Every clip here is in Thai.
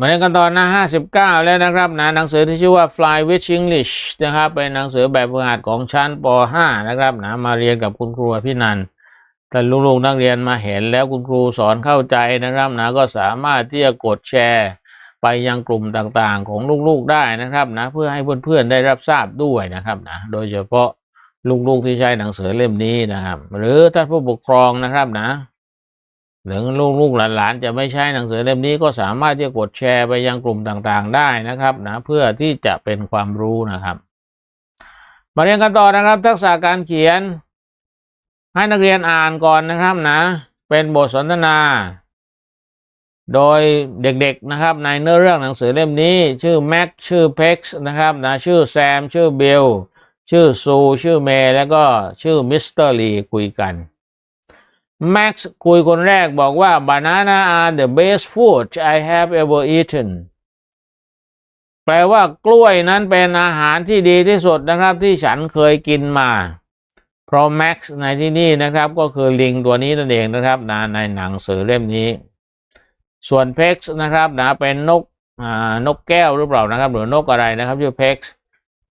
มาเรียนกันตอนหน้า 59 แล้วนะครับนะหนังสือที่ชื่อว่า Fly with English นะครับ เป็นหนังสือแบบฝึกหัดของชั้นป .5 นะครับนะมาเรียนกับคุณครูพี่นันท์ถ้าลูกๆนักเรียนมาเห็นแล้วคุณครูสอนเข้าใจนะครับนะก็สามารถที่จะกดแชร์ไปยังกลุ่มต่างๆ ของลูกๆได้นะครับนะเพื่อให้เพื่อนๆได้รับทราบด้วยนะครับนะโดยเฉพาะ ลูกๆที่ใช้หนังสือเล่มนี้นะครับ หรือท่านผู้ปกครองนะครับนะหรือลูกๆหลานๆจะไม่ใช้หนังสือเล่มนี้ก็สามารถที่จะกดแชร์ไปยังกลุ่มต่างๆ ได้นะครับนะเพื่อที่จะเป็นความรู้นะครับ มาเรียนกันต่อนะครับ ทักษะการเขียน ให้นักเรียนอ่านก่อนนะครับนะ เป็นบทสนทนา โดยเด็กๆนะครับ ในเนื้อเรื่องหนังสือเล่มนี้ ชื่อแม็กชื่อเพ็กซ์นะครับนะชื่อแซมชื่อบิล ชื่อซูชื่อเมย์แล้วก็ชื่อมิสเตอร์ลีคุยกันแม็กซ์คุยคนแรกบอกว่า banana are the best food I have ever eaten แปลว่ากล้วยนั้นเป็นอาหารที่ดีที่สุดนะครับที่ฉันเคยกินมา เพราะแม็กซ์ในที่นี่นะครับก็คือลิงตัวนี้นั่นเองนะครับนะในหนังสือเล่มนี้ ส่วนเพ็กซ์นะครับนะเป็นนกนกแก้วหรือเปล่านะครับ หรือนกอะไรนะครับชื่อเพ็กซ์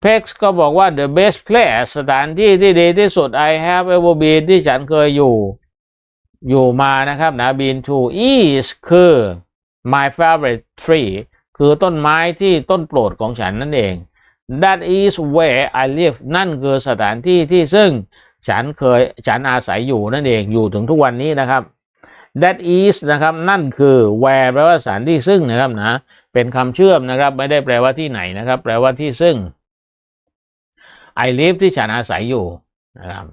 เพ็กซ์ก็บอกว่า the best place สถานที่ที่ดีที่สุด I have ever been ที่ฉันเคยอยู่ อยู่มานะครับนะ been to is คือ my favorite tree คือต้นไม้ที่ต้นโปรดของฉันนั่นเอง that is where I live นั่นคือสถานที่ที่ซึ่งฉันเคยฉันอาศัยอยู่นั่นเองอยู่ถึงทุกวันนี้นะครับ that is นะครับนั่นคือ where แปลว่าสถานที่ซึ่งนะครับนะเป็นคำเชื่อมนะครับ ไม่ได้แปลว่าที่ไหนนะครับ แปลว่าที่ซึ่ง I live ที่ฉันอาศัยอยู่นะครับ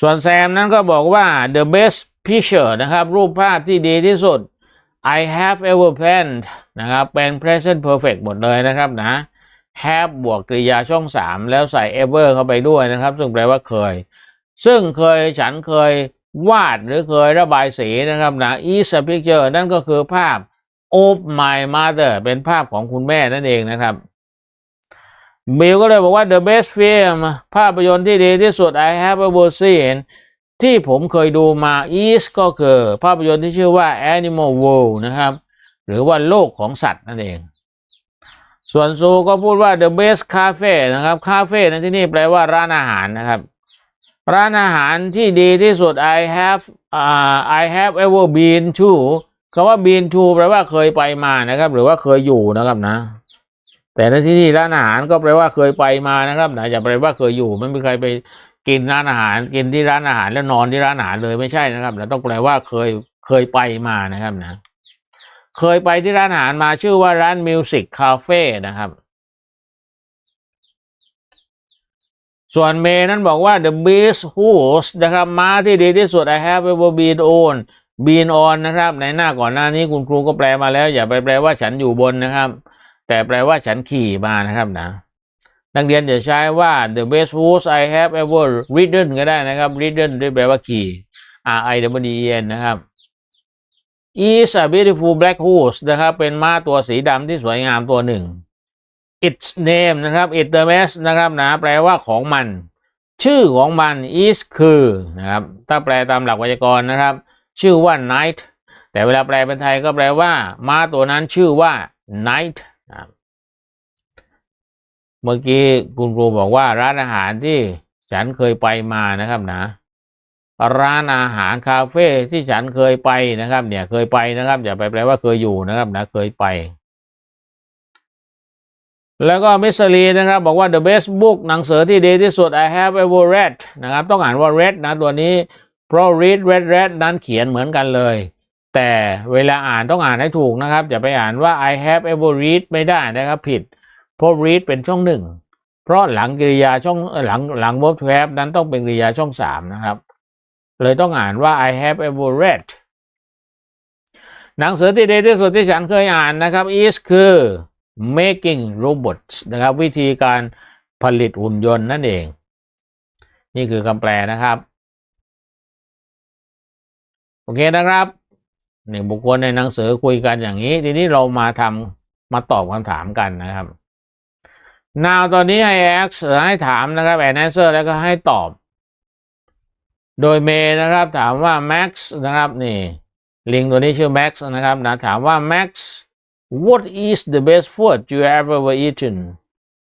ส่วนแซมนั้นก็บอกว่า the best picture นะครับ รูปภาพที่ดีที่สุด I have ever planned นะครับ เป็น present perfect หมดเลยนะครับนะ have บวกกริยาช่อง 3 แล้วใส่ ever เข้าไปด้วยนะครับ ซึ่งแปลว่าเคย ซึ่งเคยฉันเคยวาดหรือเคยระบายสีนะครับนะ is a picture นั่นก็คือภาพ of my mother เป็นภาพของคุณแม่นั่นเองนะครับ บิลก็เลยบอกว่า the best film ภาพยนตร์ที่ดีที่สุด I have ever seen ที่ผมเคยดูมา is ก็คือ ภาพยนตร์ที่ชื่อว่า Animal World นะครับ หรือว่าโลกของสัตว์นั่นเอง ส่วนซูก็พูดว่า the best cafe นะครับ คาเฟ่ในที่นี่แปลว่าร้านอาหารนะครับ ร้านอาหารที่ดีที่สุด I have อ่า I have ever been to คำว่า been to แปลว่าเคยไปมานะครับ หรือว่าเคยอยู่นะครับนะ แต่ในที่นี่ร้านอาหารก็แปลว่าเคยไปมานะครับนะอย่าแปลว่าเคยอยู่ไม่มีใครไปกินร้านอาหาร กินที่ร้านอาหารแล้วนอนที่ร้านอาหารเลยไม่ใช่นะครับนะต้องแปลว่าเคยเคยไปมานะครับนะ เคยไปที่ร้านอาหารมาชื่อว่าร้านมิวสิกคาเฟ่นะครับ ส่วนเมย์นั้นบอกว่า the best horse นะครับม้าที่ดีที่สุด I have ever been on been on นะครับ ในหน้าก่อนหน้านี้คุณครูก็แปลมาแล้ว อย่าไปแปลว่าฉันอยู่บนนะครับ แต่แปลว่าฉันขี่มานะครับนะ นักเรียนจะใช้ว่า the best horse I have ever ridden ก็ได้นะครับ ridden ด้วยแปลว่าขี่ R I W E N นะครับ is a beautiful black horse นะครับ เป็นม้าตัวสีดำที่สวยงามตัวหนึ่ง its name นะครับ it the best นะครับนะแปลว่าของมัน ชื่อของมัน is คือนะครับ ถ้าแปลตามหลักไวยากรณ์นะครับ ชื่อว่า night แต่เวลาแปลเป็นไทยก็แปลว่า ม้าตัวนั้นชื่อว่า night เมื่อกี้คุณครูบอกว่าร้านอาหารที่ฉันเคยไปมานะครับนะ ร้านอาหารคาเฟ่ที่ฉันเคยไปนะครับ เนี่ยเคยไปนะครับ อย่าไปแปลว่าเคยอยู่นะครับนะเคยไป แล้วก็มิสลีนะครับบอกว่า the best book หนังสือที่ดีที่สุด I have ever read นะครับ ต้องอ่านว่า read นะตัวนี้ เพราะ read read read นั้นเขียนเหมือนกันเลย แต่เวลาอ่านต้องอ่านให้ถูกนะครับ อย่าไปอ่านว่า I have ever read ไม่ได้นะครับผิด เพราะ read เป็นช่องหนึ่งเพราะหลังกริยาช่องหลังหลัง verb to have นั้นต้องเป็นกริยาช่องสามนะครับ เลยต้องอ่านว่า I have ever read หนังสือที่ดีที่สุดที่ฉันเคยอ่านนะครับ is คือ making robots นะครับ วิธีการผลิตหุ่นยนต์นั่นเอง นี่คือคำแปลนะครับ โอเคนะครับนี่บุคคลในหนังสือคุยกันอย่างนี้ ทีนี้เรามาทำมาตอบคำถามกันนะครับ now ตอนนี้ให้ ask ให้ถามนะครับ and answer แล้วก็ให้ตอบ โดยเมย์นะครับถามว่า Max นะครับนี่ลิงตัวนี้ชื่อ Max นะครับนะถามว่า Max what is the best food you ever eaten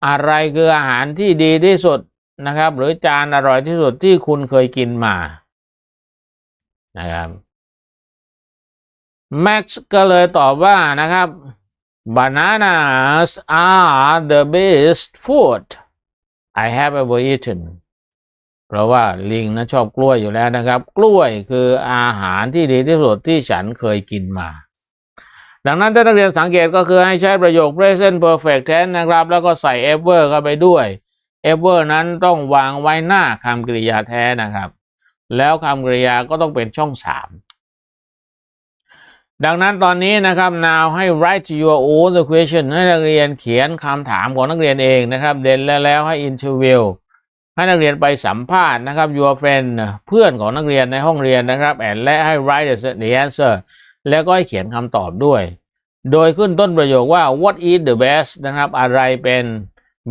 อะไรคืออาหารที่ดีที่สุดนะครับ หรือจานอร่อยที่สุดที่คุณเคยกินมานะครับ Max ก็เลยตอบว่านะครับ bananas are the best food I have ever eaten เพราะว่าลิงนะชอบกล้วยอยู่แล้วนะครับ กล้วยคืออาหารที่ดีที่สุดที่ฉันเคยกินมา ดังนั้นถ้านักเรียนสังเกตก็คือให้ใช้ประโยค present perfect tense นะครับ แล้วก็ใส่ ever เข้าไปด้วย ever นั้นต้องวางไว้หน้าคำกริยาแท้นะครับ แล้วคำกริยาก็ต้องเป็นช่องสาม ดังนั้นตอนนี้นะครับ now ให้ write your own question ให้นักเรียนเขียนคำถามของนักเรียนเองนะครับ เด่นแล้วแล้วให้ interview ให้นักเรียนไปสัมภาษณ์นะครับ your friend เพื่อนของนักเรียนในห้องเรียนนะครับ and และให้ write the answer แล้วก็ให้เขียนคำตอบด้วย โดยขึ้นต้นประโยคว่า what is the best นะครับ อะไรเป็น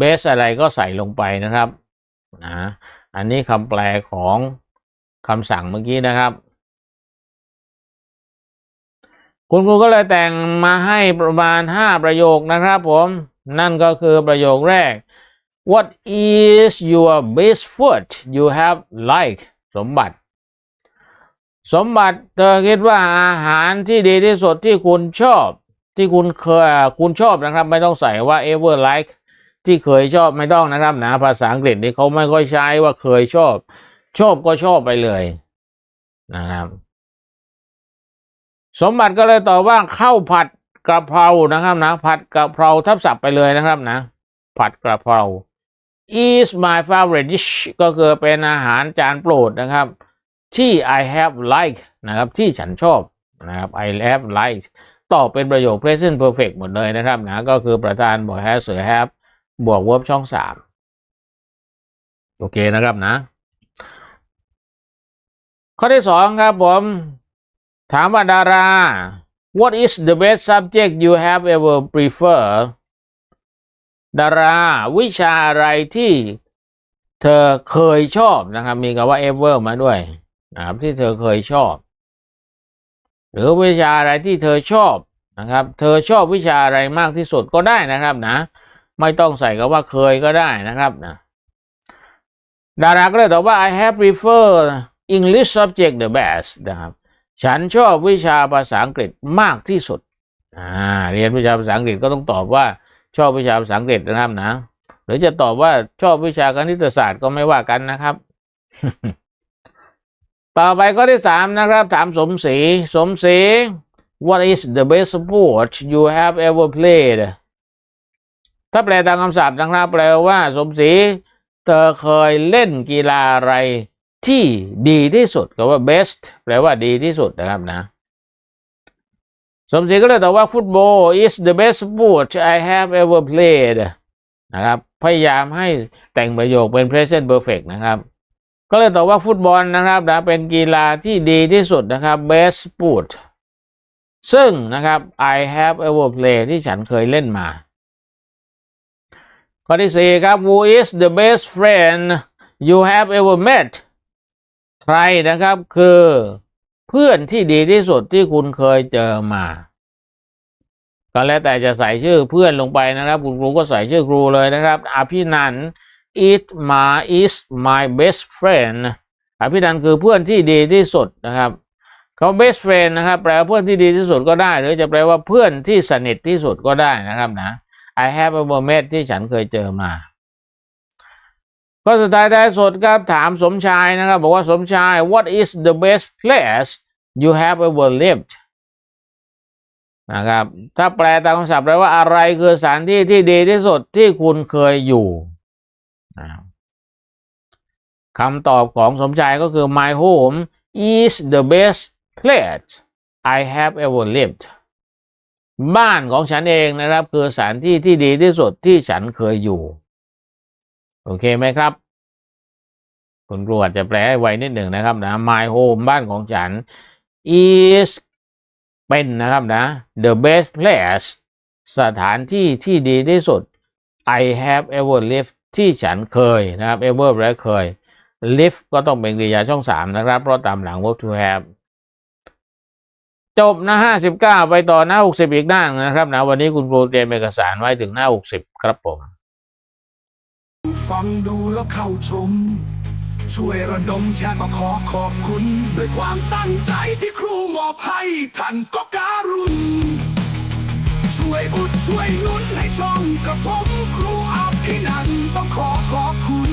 best อะไรก็ใส่ลงไปนะครับนะอันนี้คำแปลของคำสั่งเมื่อกี้นะครับ คุณครูก็เลยแต่งมาให้ประมาณ 5 ประโยคนะครับผม นั่นก็คือประโยคแรก What is your best food you have like สมบัติ สมบัติเธอคิดว่าอาหารที่ดีที่สุดที่คุณชอบ ที่คุณเคยคุณชอบนะครับ ไม่ต้องใส่ว่า ever like ที่เคยชอบไม่ต้องนะครับนะภาษาอังกฤษนี่เขาไม่ค่อยใช้ว่าเคยชอบ ชอบก็ชอบไปเลยนะครับ สมบัติก็เลยตอบว่าข้าวผัดกระเพรานะครับนะผัดกระเพราทับศัพท์ไปเลยนะครับนะ ผัดกระเพรา is my favorite dish ก็คือเป็นอาหารจานโปรดนะครับ ที่ I have like นะครับที่ฉันชอบนะครับ I have like ต่อเป็นประโยค present perfect หมดเลยนะครับนะก็คือประธานบวก has หรือ have บวก verb ช่องสามโอเคนะครับนะ ข้อที่สองครับผม ถามว่าดารา what is the best subject you have ever prefer ดารา วิชาอะไรที่เธอเคยชอบนะครับ มีคำว่า ever มาด้วยนะครับที่เธอเคยชอบ หรือวิชาอะไรที่เธอชอบนะครับ เธอชอบวิชาอะไรมากที่สุดก็ได้นะครับนะ ไม่ต้องใส่คำว่าเคยก็ได้นะครับนะดาราก็เลยตอบว่า I have prefer English subject the best นะครับ ฉันชอบวิชาภาษาอังกฤษมากที่สุด อ่า เรียนวิชาภาษาอังกฤษก็ต้องตอบว่าชอบวิชาภาษาอังกฤษนะครับนะ หรือจะตอบว่าชอบวิชาคณิตศาสตร์ก็ไม่ว่ากันนะครับ ต่อไปข้อที่สามนะครับ ถามสมศรี สมศรี What is the best sport you have ever played ถ้าแปลตามคำศัพท์นะครับ แปลว่าสมศรี เธอเคยเล่นกีฬาอะไร ที่ดีที่สุดก็ว่า best แปลว่าดีที่สุดนะครับนะ สมศรีก็เลยตอบว่า football is the best sport I have ever played นะครับ พยายามให้แต่งประโยคเป็น present perfect นะครับ ก็เลยตอบว่าฟุตบอลนะครับนะเป็นกีฬาที่ดีที่สุดนะครับ best sport ซึ่งนะครับ I have ever played ที่ฉันเคยเล่นมา ข้อที่สี่ครับ Who is the best friend you have ever met ใครนะครับคือเพื่อนที่ดีที่สุดที่คุณเคยเจอมาก็แล้วแต่จะใส่ชื่อเพื่อนลงไปนะครับ คุณครูก็ใส่ชื่อครูเลยนะครับอภินันท์ it my is my best friend อภินันคือเพื่อนที่ดีที่สุดนะครับเขา best friend นะครับแปลว่าเพื่อนที่ดีที่สุดก็ได้ หรือจะแปลว่าเพื่อนที่สนิทที่สุดก็ได้นะครับนะ I have ever met ที่ฉันเคยเจอมา ข้อสุดท้ายท้ายสุดครับถามสมชายนะครับ บอกว่าสมชาย what is the best place you have ever lived นะครับ ถ้าแปลตามคำศัพท์แปลว่าอะไรคือสถานที่ที่ดีที่สุดที่คุณเคยอยู่คำตอบของสมชายก็คือ my home is the best place I have ever lived บ้านของฉันเองนะครับ คือสถานที่ที่ดีที่สุดที่ฉันเคยอยู่ โอเคไหมครับ คุณครูอาจจะแปลให้ไวนิดหนึ่งนะครับนะ my home บ้านของฉัน is เป็นนะครับนะ the best place สถานที่ที่ดีที่สุด I have ever lived ที่ฉันเคยนะครับ ever แปลเคย live ก็ต้องเป็นกริยาช่องสามนะครับ เพราะตามหลัง verb to have จบหน้าห้าสิบเก้าไปต่อหน้าหกสิบอีกหน้าหนึ่งนะครับนะวันนี้คุณครูเตรียมเอกสารไว้ถึงหน้าหกสิบครับผม ฟังดูแล้วเข้าชม ช่วยระดมแชร์ก็ขอขอบคุณ ด้วยความตั้งใจที่ครูมอบให้ท่านก็การุณ ช่วยอุดช่วยนุนให้ช่องกระผมครูอภินันต้องขอขอบคุณ